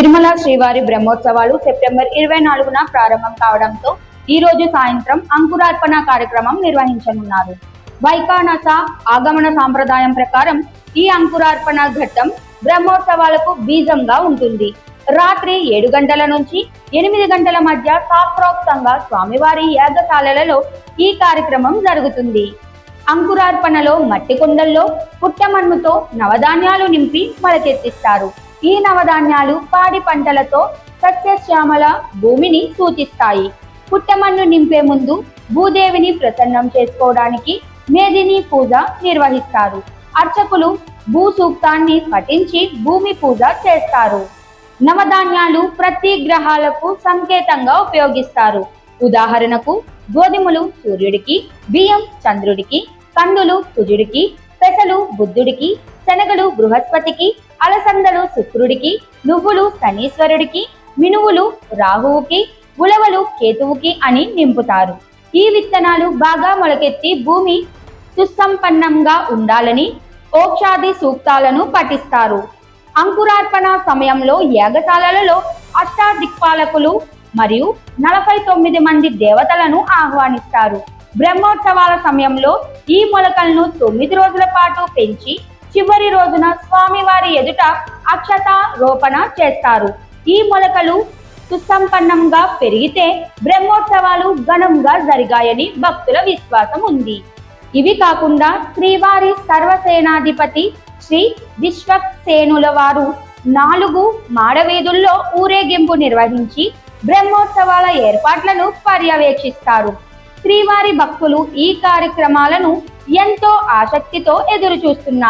తిరుమల శ్రీవారి బ్రహ్మోత్సవాలు సెప్టెంబర్ ఇరవై నాలుగున ప్రారంభం కావడంతో ఈ రోజు సాయంత్రం అంకురార్పణ కార్యక్రమం నిర్వహించనున్నారు. వైకానస ఆగమన సాంప్రదాయం ప్రకారం ఈ అంకురార్పణ ఘట్టం బ్రహ్మోత్సవాలకు బీజంగా ఉంటుంది. రాత్రి ఏడు గంటల నుంచి ఎనిమిది గంటల మధ్య శాస్త్రోక్తంగా స్వామివారి యాగశాలలలో ఈ కార్యక్రమం జరుగుతుంది. అంకురార్పణలో మట్టి కుండల్లో పుట్టమన్నుతో నవధాన్యాలు నింపి మొలకెత్తిస్తారు. ఈ నవధాన్యాలు పాడి పంటలతో సస్యశ్యామల భూమిని సూచిస్తాయి. పుట్టమన్ను నింపే ముందు భూదేవిని ప్రసన్నం చేసుకోవడానికి మేదిని పూజ నిర్వహిస్తారు. అర్చకులు భూ సూక్తాన్ని పఠించి భూమి పూజ చేస్తారు. నవధాన్యాలు ప్రతి గ్రహాలకు సంకేతంగా ఉపయోగిస్తారు. ఉదాహరణకు గోధుమలు సూర్యుడికి బియ్యం చంద్రుడికి కందులు కుజుడికి పెసలు బుద్ధుడికి శనగలు బృహస్పతికి అలసందలు శుక్రుడికి నువ్వులు శనీశ్వరుడికి మినువులు రాహువుకి ఉలవలు కేతువుకి అని నింపుతారు. ఈ విత్తనాలు బాగా మొలకెత్తి భూమి సుసంపన్నంగా ఉండాలని ఓక్షాది సూక్తాలను పఠిస్తారు. అంకురార్పణ సమయంలో యాగశాలలలో అష్టాదిక్పాలకులు మరియు నలభై తొమ్మిది మంది దేవతలను ఆహ్వానిస్తారు. బ్రహ్మోత్సవాల సమయంలో ఈ మొలకలను తొమ్మిది రోజుల పాటు పెంచి చివరి రోజున స్వామివారి ఎదుట అక్షత రోపణ చేస్తారు. ఈ మొలకలు సుసంపన్నంగా పెరిగితే బ్రహ్మోత్సవాలు ఘనంగా జరిగాయని భక్తుల విశ్వాసం ఉంది. ఇవి కాకుండా శ్రీవారి సర్వసేనాధిపతి శ్రీ విశ్వక్సేనుల వారు నాలుగు మాడవీధుల్లో ఊరేగింపు నిర్వహించి బ్రహ్మోత్సవాల ఏర్పాట్లను పర్యవేక్షిస్తారు. శ్రీవారి భక్తులు ఈ కార్యక్రమాలను ఎంతో ఆసక్తితో ఎదురు చూస్తున్నారు